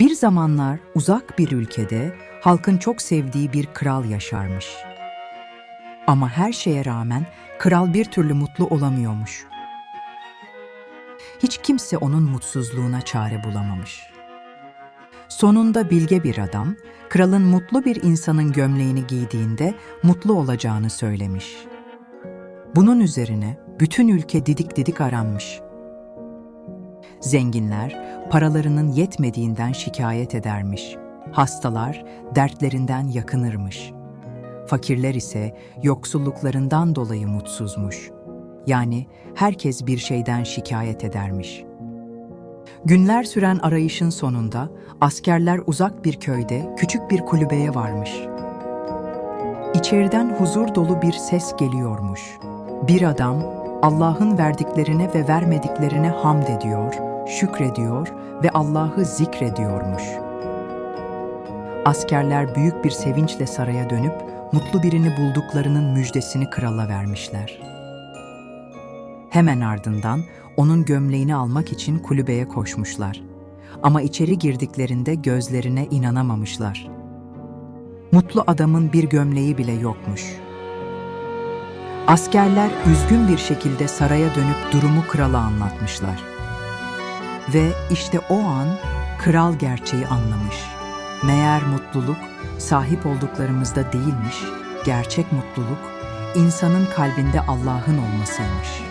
Bir zamanlar uzak bir ülkede halkın çok sevdiği bir kral yaşarmış. Ama her şeye rağmen kral bir türlü mutlu olamıyormuş. Hiç kimse onun mutsuzluğuna çare bulamamış. Sonunda bilge bir adam, kralın mutlu bir insanın gömleğini giydiğinde mutlu olacağını söylemiş. Bunun üzerine bütün ülke didik didik aranmış. Zenginler paralarının yetmediğinden şikayet edermiş. Hastalar dertlerinden yakınırmış. Fakirler ise yoksulluklarından dolayı mutsuzmuş. Yani herkes bir şeyden şikayet edermiş. Günler süren arayışın sonunda askerler uzak bir köyde küçük bir kulübeye varmış. İçeriden huzur dolu bir ses geliyormuş. Bir adam Allah'ın verdiklerine ve vermediklerine hamd ediyor, şükrediyor ve Allah'ı zikrediyormuş. Askerler büyük bir sevinçle saraya dönüp mutlu birini bulduklarının müjdesini krala vermişler. Hemen ardından onun gömleğini almak için kulübeye koşmuşlar. Ama içeri girdiklerinde gözlerine inanamamışlar. Mutlu adamın bir gömleği bile yokmuş. Askerler üzgün bir şekilde saraya dönüp durumu krala anlatmışlar. Ve işte o an kral gerçeği anlamış. Meğer mutluluk sahip olduklarımızda değilmiş, gerçek mutluluk insanın kalbinde Allah'ın olmasıymış.''